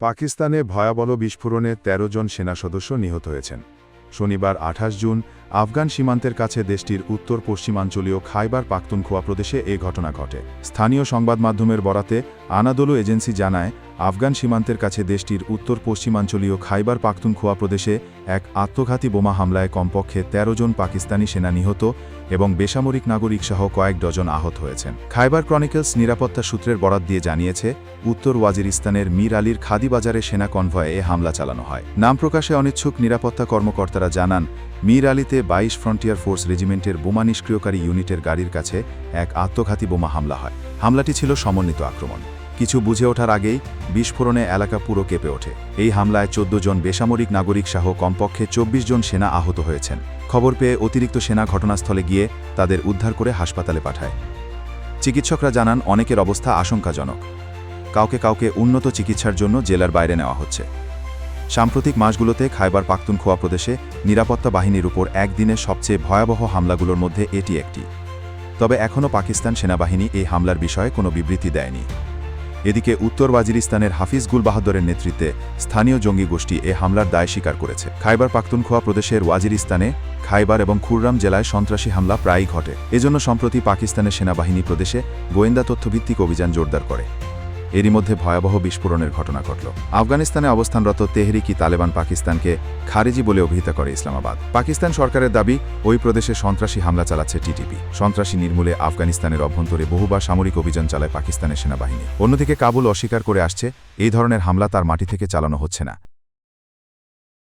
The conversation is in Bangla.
পাকিস্তানে ভয়াবহ বিস্ফোরণে ১৩ জন সেনা সদস্য নিহত হয়েছেন। শনিবার আঠাশ জুন আফগান সীমান্তের কাছে দেশটির উত্তর পশ্চিমাঞ্চলীয় খাইবার পাখতুনখোয়া প্রদেশে এ ঘটনা ঘটে। স্থানীয় সংবাদ মাধ্যমের বরাতে আনাদোলু এজেন্সি জানায় আফগান সীমান্তের কাছে দেশটির উত্তর পশ্চিমাঞ্চলীয় খাইবার পাখতুনখোয়া প্রদেশে এক আত্মঘাতী বোমা হামলায় কমপক্ষে ১৩ জন পাকিস্তানি সেনা নিহত এবং বেসামরিক নাগরিক সহ কয়েক ডজন আহত হয়েছেন। খাইবার ক্রনিকলস নিরাপত্তা সূত্রের বরাত দিয়ে জানিয়েছে, উত্তর ওয়াজিরিস্তানের মীর আলীর খাদি বাজারে সেনা কনভয়ে এ হামলা চালানো হয়। নাম প্রকাশে অনিচ্ছুক নিরাপত্তা কর্মকর্তারা জানান, মীর আলীতে বাইশ ফ্রন্টিয়ার ফোর্স রেজিমেন্টের বোমা নিষ্ক্রিয়কারী ইউনিটের গাড়ির কাছে এক আত্মঘাতী বোমা হামলা হয়। হামলাটি ছিল সমন্বিত আক্রমণ। কিছু বুঝে ওঠার আগেই বিস্ফোরণে এলাকা পুরো কেঁপে ওঠে। এই হামলায় চোদ্দ জন বেসামরিক নাগরিক সহ কমপক্ষে চব্বিশ জন সেনা আহত হয়েছেন। খবর পেয়ে অতিরিক্ত সেনা ঘটনাস্থলে গিয়ে তাদের উদ্ধার করে হাসপাতালে পাঠায়। চিকিৎসকরা জানান, অনেকের অবস্থা আশঙ্কাজনক। কাউকে কাউকে উন্নত চিকিৎসার জন্য জেলার বাইরে নেওয়া হচ্ছে। সাম্প্রতিক মাসগুলোতে খাইবার পাখতুনখোয়া প্রদেশে নিরাপত্তা বাহিনীর উপর একদিনের সবচেয়ে ভয়াবহ হামলাগুলোর মধ্যে এটি একটি। তবে এখনও পাকিস্তান সেনাবাহিনী এই হামলার বিষয়ে কোনো বিবৃতি দেয়নি। এদিকে উত্তর ওয়াজিরিস্তানের হাফিজ গুল বাহাদুরের নেতৃত্বে স্থানীয় জঙ্গি গোষ্ঠী এ হামলার দায় স্বীকার করেছে। খাইবার পাখতুনখোয়া প্রদেশের ওয়াজিরিস্তানে খাইবার এবং খুররাম জেলায় সন্ত্রাসী হামলা প্রায়ই ঘটে। এজন্য সম্প্রতি পাকিস্তানের সেনাবাহিনী প্রদেশে গোয়েন্দা তথ্যভিত্তিক অভিযান জোরদার করে। এরই মধ্যে ভয়াবহ বিস্ফোরণের ঘটনা ঘটল। আফগানিস্তানে অবস্থানরত তেহরিকি তালেবান পাকিস্তানকে খারিজি বলে অভিহিত করে ইসলামাবাদ। পাকিস্তান সরকারের দাবি, ওই প্রদেশে সন্ত্রাসী হামলা চালাচ্ছে টিটিপি। সন্ত্রাসী নির্মূলে আফগানিস্তানের অভ্যন্তরে বহুবার সামরিক অভিযান চালায় পাকিস্তানের সেনাবাহিনী। অন্যদিকে কাবুল অস্বীকার করে আসছে, এই ধরনের হামলা তার মাটি থেকে চালানো হচ্ছে না।